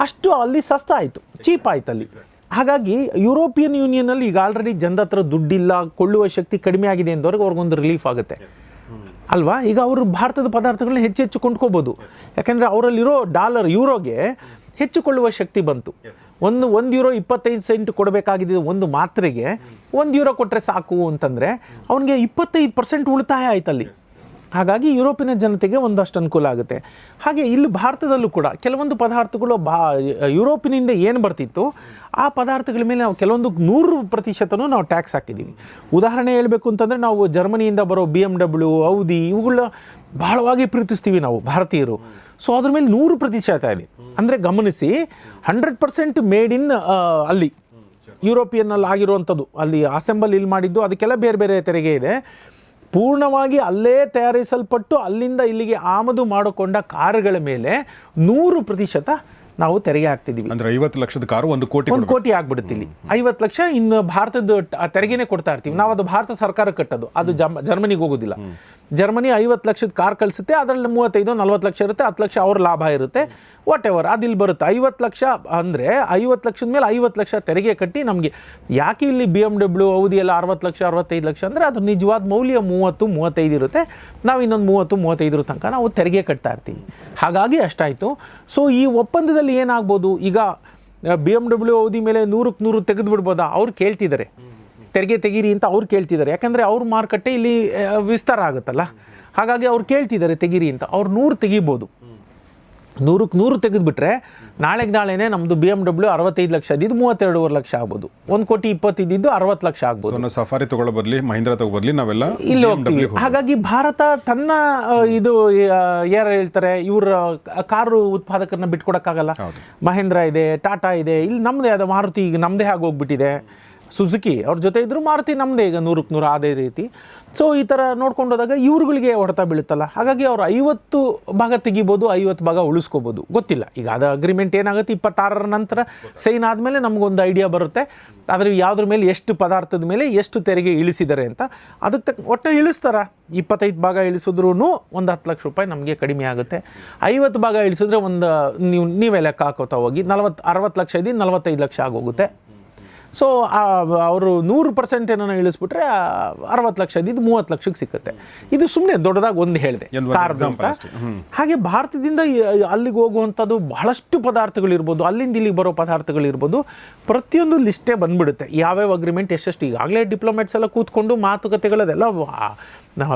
ಅಷ್ಟು ಅಲ್ಲಿ ಸಸ್ತ ಆಯಿತು. ಚೀಪ್ ಆಯ್ತು ಅಲ್ಲಿ ಹಾಗಾಗಿ ಯುರೋಪಿಯನ್ ಯೂನಿಯನಲ್ಲಿ ಈಗ ಆಲ್ರೆಡಿ ಜನದ ಹತ್ರ ದುಡ್ಡಿಲ್ಲ ಕೊಳ್ಳುವ ಶಕ್ತಿ ಕಡಿಮೆ ಆಗಿದೆ ಅಂದವ್ರಿಗೆ ಅವ್ರಿಗೊಂದು ರಿಲೀಫ್ ಆಗುತ್ತೆ. ಅಲ್ವಾ? ಈಗ ಅವರು ಭಾರತದ ಪದಾರ್ಥಗಳನ್ನ ಹೆಚ್ಚು ಹೆಚ್ಚು ಕೊಂಡ್ಕೋಬೋದು. ಯಾಕೆಂದರೆ ಅವರಲ್ಲಿರೋ ಡಾಲರ್ ಯೂರೋಗೆ ಹೆಚ್ಚು ಕೊಳ್ಳುವ ಶಕ್ತಿ ಬಂತು. ಒಂದು ಒಂದು ಯೂರೋ ಇಪ್ಪತ್ತೈದು ಸೆಂಟ್ ಕೊಡಬೇಕಾಗಿದ್ದ ಒಂದು ಮಾತ್ರೆಗೆ ಒಂದು ಯೂರೋ ಕೊಟ್ಟರೆ ಸಾಕು ಅಂತಂದರೆ ಅವನಿಗೆ ಇಪ್ಪತ್ತೈದು ಪರ್ಸೆಂಟ್ ಉಳಿತಾಯ ಆಯ್ತಲ್ಲಿ. ಹಾಗಾಗಿ ಯುರೋಪಿನ ಜನತೆಗೆ ಒಂದಷ್ಟು ಅನುಕೂಲ ಆಗುತ್ತೆ. ಹಾಗೆ ಇಲ್ಲಿ ಭಾರತದಲ್ಲೂ ಕೂಡ ಕೆಲವೊಂದು ಪದಾರ್ಥಗಳು ಬಾ, ಯುರೋಪಿನಿಂದ ಏನು ಬರ್ತಿತ್ತು, ಆ ಪದಾರ್ಥಗಳ ಮೇಲೆ ನಾವು ಕೆಲವೊಂದು ನೂರು ಪ್ರತಿಶತನೂ ನಾವು ಟ್ಯಾಕ್ಸ್ ಹಾಕಿದ್ದೀವಿ ಉದಾಹರಣೆ ಹೇಳಬೇಕು ಅಂತಂದರೆ ನಾವು ಜರ್ಮನಿಯಿಂದ ಬರೋ ಬಿ ಎಂ ಡಬ್ಲ್ಯೂ ಔದಿ ಇವುಗಳ ಬಹಳವಾಗಿ ಪ್ರೀತಿಸ್ತೀವಿ ನಾವು ಭಾರತೀಯರು. ಸೊ ಅದ್ರ ಮೇಲೆ ನೂರು ಪ್ರತಿಶತ ಇದೆ. ಅಂದರೆ ಗಮನಿಸಿ ಹಂಡ್ರೆಡ್ ಪರ್ಸೆಂಟ್ ಮೇಡ್ ಇನ್ ಅಲ್ಲಿ. ಯುರೋಪಿಯನ್ನಲ್ಲಿ ಆಗಿರುವಂಥದ್ದು ಅಲ್ಲಿ ಅಸೆಂಬಲ್ ಇಲ್ಲಿ ಮಾಡಿದ್ದು, ಅದಕ್ಕೆಲ್ಲ ಬೇರೆ ಬೇರೆ ತೆರಿಗೆ ಇದೆ. ಪೂರ್ಣವಾಗಿ ಅಲ್ಲೇ ತಯಾರಿಸಲ್ಪಟ್ಟು ಅಲ್ಲಿಂದ ಇಲ್ಲಿಗೆ ಆಮದು ಮಾಡಿಕೊಂಡ ಕಾರುಗಳ ಮೇಲೆ ನೂರು ಪ್ರತಿಶತ ನಾವು ತೆರಿಗೆ ಹಾಕ್ತಿದ್ದೀವಿ. ಅಂದ್ರೆ ಐವತ್ತು ಲಕ್ಷದ ಕಾರು ಒಂದು ಕೋಟಿ ಒಂದು ಕೋಟಿ ಆಗ್ಬಿಡುತ್ತೆ ಇಲ್ಲಿ. ಐವತ್ತು ಲಕ್ಷ ಇನ್ನು ಭಾರತದ ತೆರಿಗೆನೇ ಕೊಡ್ತಾ ಇರ್ತೀವಿ. ನಾವು ಅದು ಭಾರತ ಸರ್ಕಾರ ಕಟ್ಟೋದು. ಅದು ಜಮ್ ಜರ್ಮನಿಗೆ ಹೋಗೋದಿಲ್ಲ. ಜರ್ಮನಿ ಐವತ್ತು ಲಕ್ಷದ ಕಾರ್ ಕಳಿಸುತ್ತೆ, ಅದರಲ್ಲಿ ಮೂವತ್ತೈದು, ನಲ್ವತ್ತು ಲಕ್ಷ ಇರುತ್ತೆ, ಹತ್ತು ಲಕ್ಷ ಅವ್ರ ಲಾಭ ಇರುತ್ತೆ. ವಾಟ್ ಎವರ್ ಅದು ಇಲ್ಲಿ ಬರುತ್ತೆ. ಐವತ್ತು ಲಕ್ಷ ಅಂದರೆ ಐವತ್ತು ಲಕ್ಷದ ಮೇಲೆ ಐವತ್ತು ಲಕ್ಷ ತೆರಿಗೆ ಕಟ್ಟಿ ನಮಗೆ ಯಾಕೆ ಇಲ್ಲಿ ಬಿ ಎಂ ಡಬ್ಲ್ಯೂ ಅವಧಿ ಎಲ್ಲ ಅರವತ್ತು ಲಕ್ಷ, ಅರವತ್ತೈದು ಲಕ್ಷ ಅಂದರೆ ಅದು ನಿಜವಾದ ಮೌಲ್ಯ ಮೂವತ್ತು, ಮೂವತ್ತೈದು ಇರುತ್ತೆ. ನಾವು ಇನ್ನೊಂದು ಮೂವತ್ತು, ಮೂವತ್ತೈದರ ತನಕ ನಾವು ತೆರಿಗೆ ಕಟ್ತಾ ಇರ್ತೀವಿ. ಹಾಗಾಗಿ ಅಷ್ಟಾಯಿತು. ಸೊ ಈ ಒಪ್ಪಂದದಲ್ಲಿ ಏನಾಗ್ಬೋದು? ಈಗ ಬಿ ಎಂ ಡಬ್ಲ್ಯೂ ಅವಧಿ ಮೇಲೆ ನೂರಕ್ಕೆ ನೂರು ತೆಗೆದು ಬಿಡ್ಬೋದಾ ಅವ್ರು ಕೇಳ್ತಿದ್ದಾರೆ. ತೆರಿಗೆ ತೆಗೀರಿ ಅಂತ ಅವ್ರು ಕೇಳ್ತಿದ್ದಾರೆ. ಯಾಕಂದರೆ ಅವ್ರ ಮಾರುಕಟ್ಟೆ ಇಲ್ಲಿ ವಿಸ್ತಾರ ಆಗುತ್ತಲ್ಲ? ಹಾಗಾಗಿ ಅವ್ರು ಕೇಳ್ತಿದ್ದಾರೆ ತೆಗೀರಿ ಅಂತ. ಅವ್ರು ನೂರು ತೆಗಿಬೋದು. ನೂರಕ್ಕೆ ನೂರು ತೆಗೆದುಬಿಟ್ರೆ ನಾಳೆಗೆ ನಾಳೆನೇ ನಮ್ಮದು ಬಿ ಎಂ ಡಬ್ಲ್ಯೂ ಅರವತ್ತೈದು ಲಕ್ಷ ಇದ್ದಿದ್ದು ಮೂವತ್ತೆರಡೂವರೆ ಲಕ್ಷ ಆಗ್ಬೋದು. ಒಂದು ಕೋಟಿ ಇಪ್ಪತ್ತಿದ್ದು ಅರವತ್ತು ಲಕ್ಷ ಆಗ್ಬೋದು. ಸಫಾರಿ ತಗೊಳ್ಳೋ ಬರಲಿ ಮಹೀಂದ್ರ ತಗೋ ಬರಲಿ ನಾವೆಲ್ಲ ಇಲ್ಲಿ ಹೋಗ್ತೀವಿ. ಹಾಗಾಗಿ ಭಾರತ ತನ್ನ ಇದು ಯಾರು ಹೇಳ್ತಾರೆ ಇವ್ರ ಕಾರು ಉತ್ಪಾದಕರನ್ನ ಬಿಟ್ಕೊಡೋಕ್ಕಾಗಲ್ಲ. ಮಹೇಂದ್ರ ಇದೆ ಟಾಟಾ ಇದೆ ಇಲ್ಲಿ ನಮ್ಮದೇ ಆದ ಮಾರುತಿ ಈಗ ನಮ್ಮದೇ ಆಗೋಗ್ಬಿಟ್ಟಿದೆ ಸುಜುಕಿ ಅವ್ರ ಜೊತೆ ಇದ್ದರೂ ಮಾರುತಿ ನಮ್ಮದೇ ಈಗ ನೂರಕ್ಕೆ ನೂರು ಅದೇ ರೀತಿ. ಸೊ ಈ ಥರ ನೋಡ್ಕೊಂಡು ಹೋದಾಗ ಇವ್ರುಗಳಿಗೆ ಹೊಡೆತ ಬೀಳುತ್ತಲ್ಲ. ಹಾಗಾಗಿ ಅವ್ರು ಐವತ್ತು ಭಾಗ ತೆಗಿಬೋದು, ಐವತ್ತು ಭಾಗ ಉಳಿಸ್ಕೋಬೋದು. ಗೊತ್ತಿಲ್ಲ. ಈಗ ಅದು ಅಗ್ರಿಮೆಂಟ್ ಏನಾಗುತ್ತೆ? ಇಪ್ಪತ್ತಾರರ ನಂತರ ಸೈನ್ ಆದಮೇಲೆ ನಮಗೊಂದು ಐಡಿಯಾ ಬರುತ್ತೆ. ಆದರೆ ಯಾವುದ್ರ ಮೇಲೆ ಎಷ್ಟು ಪದಾರ್ಥದ ಮೇಲೆ ಎಷ್ಟು ತೆರಿಗೆ ಇಳಿಸಿದ್ದಾರೆ ಅಂತ ಅದಕ್ಕೆ ತಕ್ಕ ಒಟ್ಟು ಇಳಿಸ್ತಾರ? ಇಪ್ಪತ್ತೈದು ಭಾಗ ಇಳಿಸಿದ್ರೂ ಒಂದು ಹತ್ತು ಲಕ್ಷ ರೂಪಾಯಿ ನಮಗೆ ಕಡಿಮೆ ಆಗುತ್ತೆ. ಐವತ್ತು ಭಾಗ ಇಳಿಸಿದ್ರೆ ಒಂದು, ನೀವು, ನೀವೇ ಲೆಕ್ಕ ಹಾಕೋತಾ ಹೋಗಿ. ನಲ್ವತ್ತು, ಅರವತ್ತು ಲಕ್ಷ ಇದ್ದು, ನಲವತ್ತೈದು ಲಕ್ಷ ಆಗೋಗುತ್ತೆ. ಸೊ ಅವರು ನೂರು ಪರ್ಸೆಂಟ್ ಏನೋ ಇಳಿಸ್ಬಿಟ್ರೆ ಅರವತ್ತು ಲಕ್ಷ ಇದ್ದು ಮೂವತ್ತು ಲಕ್ಷಕ್ಕೆ ಸಿಕ್ಕುತ್ತೆ. ಇದು ಸುಮ್ಮನೆ ದೊಡ್ಡದಾಗಿ ಒಂದು ಹೇಳಿದೆ. ಹಾಗೆ ಭಾರತದಿಂದ ಅಲ್ಲಿಗೆ ಹೋಗುವಂಥದ್ದು ಬಹಳಷ್ಟು ಪದಾರ್ಥಗಳಿರ್ಬೋದು ಅಲ್ಲಿಂದ ಇಲ್ಲಿಗೆ ಬರೋ ಪದಾರ್ಥಗಳಿರ್ಬೋದು ಪ್ರತಿಯೊಂದು ಲಿಸ್ಟೇ ಬಂದ್ಬಿಡುತ್ತೆ. ಯಾವ್ಯಾವ ಅಗ್ರಿಮೆಂಟ್ ಎಷ್ಟೆಷ್ಟು ಈಗಾಗಲೇ ಡಿಪ್ಲೊಮೆಟ್ಸ್ ಎಲ್ಲ ಕೂತ್ಕೊಂಡು ಮಾತುಕತೆಗಳದೆಲ್ಲ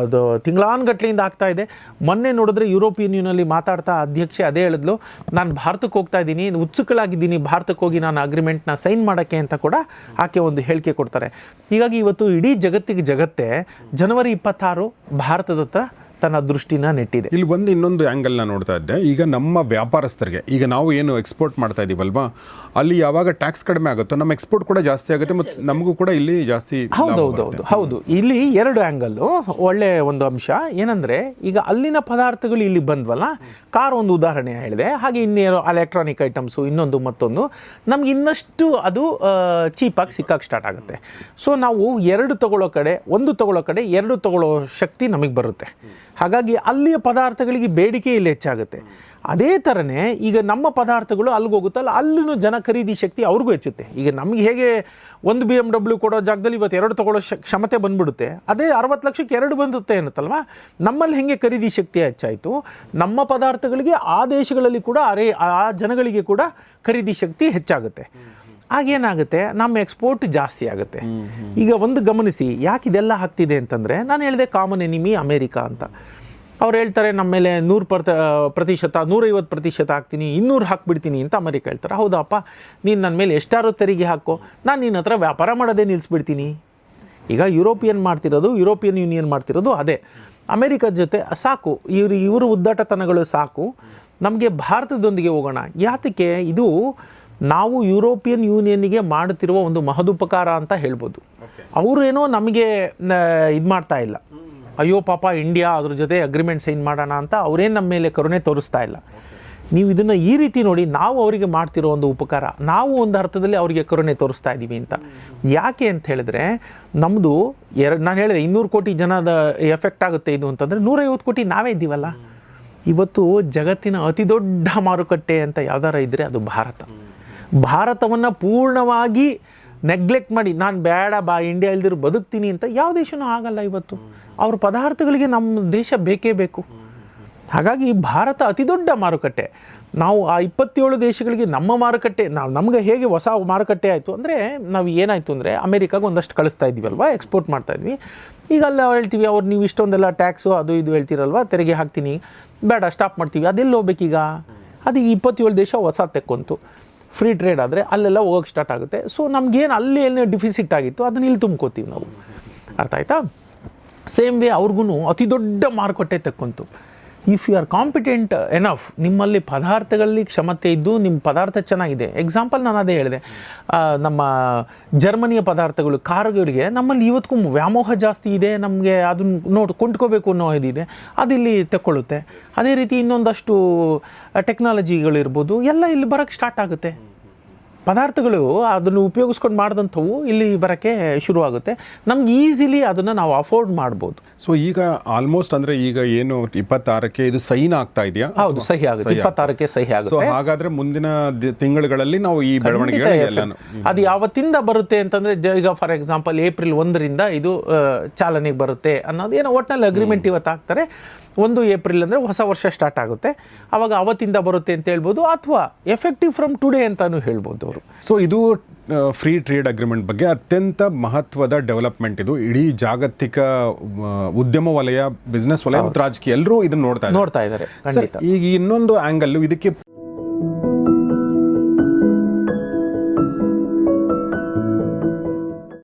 ಅದು ತಿಂಗಳಾನ್ಗಟ್ಲೆಯಿಂದ ಆಗ್ತಾ ಇದೆ. ಮೊನ್ನೆ ನೋಡಿದ್ರೆ ಯುರೋಪಿಯನ್ ಯೂನಿಯನಲ್ಲಿ ಮಾತಾಡ್ತಾ ಅಧ್ಯಕ್ಷೆ ಅದೇ ಹೇಳಿದ್ಲು ನಾನು ಭಾರತಕ್ಕೆ ಹೋಗ್ತಾ ಇದ್ದೀನಿ ಉತ್ಸುಕಳಾಗಿದ್ದೀನಿ ಭಾರತಕ್ಕೆ ಹೋಗಿ ನಾನು ಅಗ್ರಿಮೆಂಟ್ನ ಸೈನ್ ಮಾಡೋಕ್ಕೆ ಅಂತ ಕೂಡ ಆಕೆ ಒಂದು ಹೇಳಿಕೆ ಕೊಡ್ತಾರೆ. ಹೀಗಾಗಿ ಇವತ್ತು ಇಡೀ ಜಗತ್ತಿಗೆ ಜಗತ್ತೇ ಜನವರಿ ಇಪ್ಪತ್ತಾರು ಭಾರತದ ಹತ್ರ ತನ್ನ ದೃಷ್ಟಿನ ನೆಟ್ಟಿದೆ. ಇಲ್ಲಿ ಒಂದು ಇನ್ನೊಂದು ಆ್ಯಂಗಲ್ನ ನೋಡ್ತಾ ಇದ್ದೆ. ಈಗ ನಮ್ಮ ವ್ಯಾಪಾರಸ್ಥರಿಗೆ ಈಗ ನಾವು ಏನು ಎಕ್ಸ್ಪೋರ್ಟ್ ಮಾಡ್ತಾ ಇದ್ದೀವಲ್ವಾ ಅಲ್ಲಿ ಯಾವಾಗ ಟ್ಯಾಕ್ಸ್ ಕಡಿಮೆ ಆಗುತ್ತೋ ನಮ್ಮ ಎಕ್ಸ್ಪೋರ್ಟ್ ಕೂಡ ಜಾಸ್ತಿ ಆಗುತ್ತೆ ಮತ್ತು ನಮಗೂ ಕೂಡ ಇಲ್ಲಿ ಜಾಸ್ತಿ ಹೌದು ಹೌದು ಹೌದು ಹೌದು. ಇಲ್ಲಿ ಎರಡು ಆ್ಯಂಗಲ್ಲು ಒಳ್ಳೆ ಒಂದು ಅಂಶ. ಏನಂದರೆ ಈಗ ಅಲ್ಲಿನ ಪದಾರ್ಥಗಳು ಇಲ್ಲಿ ಬಂದ್ವಲ್ಲ? ಕಾರ್ ಒಂದು ಉದಾಹರಣೆ ಹೇಳಿದೆ. ಹಾಗೆ ಇನ್ನೇನು ಎಲೆಕ್ಟ್ರಾನಿಕ್ ಐಟಮ್ಸು ಇನ್ನೊಂದು ಮತ್ತೊಂದು. ನಮ್ಗೆ ಇನ್ನಷ್ಟು ಅದು ಚೀಪಾಗಿ ಸಿಕ್ಕಕ್ಕೆ ಸ್ಟಾರ್ಟ್ ಆಗುತ್ತೆ. ಸೊ ನಾವು ಎರಡು ತಗೊಳ್ಳೋ ಕಡೆ ಒಂದು ತಗೊಳ್ಳೋ ಕಡೆ ಎರಡು ತಗೊಳ್ಳೋ ಶಕ್ತಿ ನಮಗೆ ಬರುತ್ತೆ. ಹಾಗಾಗಿ ಅಲ್ಲಿಯ ಪದಾರ್ಥಗಳಿಗೆ ಬೇಡಿಕೆ ಇಲ್ಲಿ ಹೆಚ್ಚಾಗುತ್ತೆ. ಅದೇ ಥರನೇ ಈಗ ನಮ್ಮ ಪದಾರ್ಥಗಳು ಅಲ್ಲಿಗೆ ಹೋಗುತ್ತಲ್ಲ, ಅಲ್ಲಿನೂ ಜನ ಖರೀದಿ ಶಕ್ತಿ ಅವ್ರಿಗೂ ಹೆಚ್ಚುತ್ತೆ. ಈಗ ನಮಗೆ ಹೇಗೆ ಒಂದು ಬಿ ಎಂ ಡಬ್ಲ್ಯೂ ಕೊಡೋ ಜಾಗದಲ್ಲಿ ಇವತ್ತು ಎರಡು ತೊಗೊಳ್ಳೋ ಕ್ಷಮತೆ ಬಂದ್ಬಿಡುತ್ತೆ. ಅದೇ ಅರವತ್ತು ಲಕ್ಷಕ್ಕೆ ಎರಡು ಬಂದುತ್ತೆ ಅನ್ನುತ್ತಲ್ವ? ನಮ್ಮಲ್ಲಿ ಹೇಗೆ ಖರೀದಿ ಶಕ್ತಿ ಹೆಚ್ಚಾಯಿತು? ನಮ್ಮ ಪದಾರ್ಥಗಳಿಗೆ ಆ ದೇಶಗಳಲ್ಲಿ ಕೂಡ ಅರೆ ಆ ಜನಗಳಿಗೆ ಕೂಡ ಖರೀದಿ ಶಕ್ತಿ ಹೆಚ್ಚಾಗುತ್ತೆ. ಆಗೇನಾಗುತ್ತೆ? ನಮ್ಮ ಎಕ್ಸ್ಪೋರ್ಟ್ ಜಾಸ್ತಿ ಆಗುತ್ತೆ. ಈಗ ಒಂದು ಗಮನಿಸಿ, ಯಾಕೆ ಇದೆಲ್ಲ ಆಗ್ತಿದೆ ಅಂತಂದರೆ, ನಾನು ಹೇಳಿದೆ ಕಾಮನ್ ಎನಿಮಿ ಅಮೇರಿಕಾ ಅಂತ. ಅವ್ರು ಹೇಳ್ತಾರೆ ನಮ್ಮ ಮೇಲೆ ನೂರು ಪ್ರತ, ಪ್ರತಿಶತ, ನೂರೈವತ್ತು ಪ್ರತಿಶತ ಹಾಕ್ತೀನಿ, ಇನ್ನೂರು ಹಾಕ್ಬಿಡ್ತೀನಿ ಅಂತ ಅಮೆರಿಕ ಹೇಳ್ತಾರೆ. ಹೌದಪ್ಪ, ನೀನು ನನ್ನ ಮೇಲೆ ಎಷ್ಟಾರೋ ತೆರಿಗೆ ಹಾಕೋ, ನಾನು ನಿನ್ನ ಹತ್ರ ವ್ಯಾಪಾರ ಮಾಡೋದೇ ನಿಲ್ಲಿಸ್ಬಿಡ್ತೀನಿ ಈಗ ಯುರೋಪಿಯನ್ ಮಾಡ್ತಿರೋದು, ಯುರೋಪಿಯನ್ ಯೂನಿಯನ್ ಮಾಡ್ತಿರೋದು ಅದೇ. ಅಮೇರಿಕದ ಜೊತೆ ಸಾಕು, ಇವರು ಇವರು ಉದ್ದಾಟತನಗಳು ಸಾಕು. ನಮಗೆ ಭಾರತದೊಂದಿಗೆ ಹೋಗೋಣ. ಯಾತಕ್ಕೆ? ಇದು ನಾವು ಯುರೋಪಿಯನ್ ಯೂನಿಯನ್ನಿಗೆ ಮಾಡುತ್ತಿರುವ ಒಂದು ಮಹದುಪಕಾರ ಅಂತ ಹೇಳ್ಬೋದು. ಅವರೇನೋ ನಮಗೆ ಇದು ಮಾಡ್ತಾ ಇಲ್ಲ. ಅಯ್ಯೋ ಪಾಪ ಇಂಡಿಯಾ ಅದ್ರ ಜೊತೆ ಅಗ್ರಿಮೆಂಟ್ ಸೈನ್ ಮಾಡೋಣ ಅಂತ ಅವರೇನು ನಮ್ಮ ಮೇಲೆ ಕರುಣೆ ತೋರಿಸ್ತಾ ಇಲ್ಲ. ನೀವು ಇದನ್ನು ಈ ರೀತಿ ನೋಡಿ ನಾವು ಅವರಿಗೆ ಮಾಡ್ತಿರೋ ಒಂದು ಉಪಕಾರ ನಾವು ಒಂದು ಅರ್ಥದಲ್ಲಿ ಅವರಿಗೆ ಕರುಣೆ ತೋರಿಸ್ತಾ ಇದ್ದೀವಿ ಅಂತ. ಯಾಕೆ ಅಂತ ಹೇಳಿದ್ರೆ ನಮ್ಮದು ಎರಡು ನಾನು ಹೇಳಿದೆ ಇನ್ನೂರು ಕೋಟಿ ಜನದ ಎಫೆಕ್ಟ್ ಆಗುತ್ತೆ ಇದು ಅಂತಂದರೆ ನೂರೈವತ್ತು ಕೋಟಿ ನಾವೇ ಇದ್ದೀವಲ್ಲ. ಇವತ್ತು ಜಗತ್ತಿನ ಅತಿ ದೊಡ್ಡ ಮಾರುಕಟ್ಟೆ ಅಂತ ಯಾವ್ದಾರ ಇದ್ದರೆ ಅದು ಭಾರತ. ಭಾರತವನ್ನು ಪೂರ್ಣವಾಗಿ ನೆಗ್ಲೆಕ್ಟ್ ಮಾಡಿ, ನಾನು ಬೇಡ ಬಾ ಇಂಡಿಯಾ ಇಲ್ದಿರು ಬದುಕ್ತೀನಿ ಅಂತ ಯಾವ ದೇಶನೂ ಆಗಲ್ಲ ಇವತ್ತು. ಅವ್ರ ಪದಾರ್ಥಗಳಿಗೆ ನಮ್ಮ ದೇಶ ಬೇಕೇ ಬೇಕು. ಹಾಗಾಗಿ ಭಾರತ ಅತಿ ದೊಡ್ಡ ಮಾರುಕಟ್ಟೆ. ನಾವು ಆ ಇಪ್ಪತ್ತೇಳು ದೇಶಗಳಿಗೆ ನಮ್ಮ ಮಾರುಕಟ್ಟೆ, ನಾವು ನಮಗೆ ಹೇಗೆ ಹೊಸ ಮಾರುಕಟ್ಟೆ ಆಯಿತು ಅಂದರೆ, ನಾವು ಏನಾಯಿತು ಅಂದರೆ ಅಮೇರಿಕಾಗೆ ಒಂದಷ್ಟು ಕಳಿಸ್ತಾ ಇದ್ವಲ್ವಾ ಎಕ್ಸ್ಪೋರ್ಟ್ ಮಾಡ್ತಾ ಇದ್ವಿ. ಈಗ ಅಲ್ಲ ಹೇಳ್ತೀವಿ, ಅವ್ರು ನೀವು ಇಷ್ಟೊಂದೆಲ್ಲ ಟ್ಯಾಕ್ಸು ಅದು ಇದು ಹೇಳ್ತೀರಲ್ವ, ತೆರಿಗೆ ಹಾಕ್ತೀನಿ, ಬೇಡ ಸ್ಟಾಪ್ ಮಾಡ್ತೀವಿ, ಅದೆಲ್ಲಿ ಹೋಗ್ಬೇಕೀಗ? ಅದು ಇಪ್ಪತ್ತೇಳು ದೇಶ ಹೊಸ ತೆಕ್ಕೊಂತು. ಫ್ರೀ ಟ್ರೇಡ್ ಆದರೆ ಅಲ್ಲೆಲ್ಲ ಹೋಗಕ್ಕೆ ಸ್ಟಾರ್ಟ್ ಆಗುತ್ತೆ. ಸೊ ನಮಗೇನು ಅಲ್ಲಿ ಏನು ಡಿಫಿಸಿಟ್ ಆಗಿತ್ತು ಅದನ್ನ ಇಲ್ಲಿ ತುಂಬ್ಕೋತೀವಿ ನಾವು. ಅರ್ಥ ಆಯ್ತಾ? ಸೇಮ್ ವೇ ಅವ್ರಿಗೂ ಅತಿ ದೊಡ್ಡ ಮಾರುಕಟ್ಟೆ ತೆಕ್ಕೊಂತು. If you are competent enough ನಿಮ್ಮಲ್ಲಿ ಪದಾರ್ಥಗಳಲ್ಲಿ ಕ್ಷಮತೆ ಇದ್ದು ನಿಮ್ಮ ಪದಾರ್ಥ ಚೆನ್ನಾಗಿದೆ. ಎಕ್ಸಾಂಪಲ್ ನಾನು ಅದೇ ಹೇಳಿದೆ. ನಮ್ಮ ಜರ್ಮನಿಯ ಪದಾರ್ಥಗಳು ಕಾರುಗಳಿಗೆ ನಮ್ಮಲ್ಲಿ ಇವತ್ತಿಗೂ ವ್ಯಾಮೋಹ ಜಾಸ್ತಿ ಇದೆ, ನಮಗೆ ಅದನ್ನ ನೋಡಿ, ಕೊಂಡ್ಕೋಬೇಕು ಅನ್ನೋ ಇದಿದೆ ಅದಿಲ್ಲಿ ತಕ್ಕೊಳ್ಳುತ್ತೆ. ಅದೇ ರೀತಿ ಇನ್ನೊಂದಷ್ಟು ಟೆಕ್ನಾಲಜಿಗಳಿರ್ಬೋದು ಎಲ್ಲ ಇಲ್ಲಿ ಬರೋಕ್ಕೆ ಸ್ಟಾರ್ಟ್ ಆಗುತ್ತೆ. ಪದಾರ್ಥಗಳು ಅದನ್ನು ಉಪಯೋಗಿಸ್ಕೊಂಡು ಮಾಡಿದಂಥವು ಇಲ್ಲಿ ಬರೋಕ್ಕೆ ಶುರುವಾಗುತ್ತೆ. ನಮ್ಗೆ ಈಸಿಲಿ ಅದನ್ನು ನಾವು ಅಫೋರ್ಡ್ ಮಾಡ್ಬೋದು. ಸೊ ಈಗ ಆಲ್ಮೋಸ್ಟ್ ಅಂದ್ರೆ ಈಗ ಏನು ಇಪ್ಪತ್ತಾರಕ್ಕೆ ಇದು ಸೈನ್ ಆಗ್ತಾ ಇದೆಯಾ? ಹೌದು ಸಹಿ ಆಗುತ್ತೆ. ಇಪ್ಪತ್ತಾರಕ್ಕೆ ಸಹಿ ಸೊ ಆಗುತ್ತೆ ಹಾಗಾದ್ರೆ ಮುಂದಿನ ತಿಂಗಳುಗಳಲ್ಲಿ ನಾವು ಈ ಬೆಳವಣಿಗೆ ಎಲ್ಲಾನು ಅದು ಯಾವತ್ತಿಂದ ಬರುತ್ತೆ ಅಂತಂದ್ರೆ ಈಗ ಫಾರ್ ಎಕ್ಸಾಂಪಲ್ ಏಪ್ರಿಲ್ ಒಂದರಿಂದ ಇದು ಚಾಲನೆಗೆ ಬರುತ್ತೆ ಅನ್ನೋದು ಏನೋ ಒಟ್ಟಿನಲ್ಲಿ ಅಗ್ರಿಮೆಂಟ್ ಇವತ್ತು ಹಾಕ್ತಾರೆ ಒಂದು ಏಪ್ರಿಲ್ ಅಂದರೆ ಹೊಸ ವರ್ಷ ಸ್ಟಾರ್ಟ್ ಆಗುತ್ತೆ. ಆವಾಗ ಅವತ್ತಿಂದ ಬರುತ್ತೆ ಅಂತ ಹೇಳ್ಬೋದು ಅಥವಾ ಎಫೆಕ್ಟಿವ್ ಫ್ರಮ್ ಟುಡೇ ಅಂತಾನು ಹೇಳ್ಬೋದು ಅವರು. ಸೊ ಇದು ಫ್ರೀ ಟ್ರೇಡ್ ಅಗ್ರಿಮೆಂಟ್ ಬಗ್ಗೆ ಅತ್ಯಂತ ಮಹತ್ವದ ಡೆವಲಪ್ಮೆಂಟ್ ಇದು. ಇಡೀ ಜಾಗತಿಕ ಉದ್ಯಮ ವಲಯ ಬಿಸ್ನೆಸ್ ವಲಯ ಮತ್ತು ರಾಜಕೀಯ ಎಲ್ಲರೂ ಇದನ್ನ ನೋಡ್ತಾ ಇದ್ದಾರೆ. ನೋಡ್ತಾ ಇದ್ದಾರೆ ಈಗ ಇನ್ನೊಂದು ಆಂಗಲ್ ಇದಕ್ಕೆ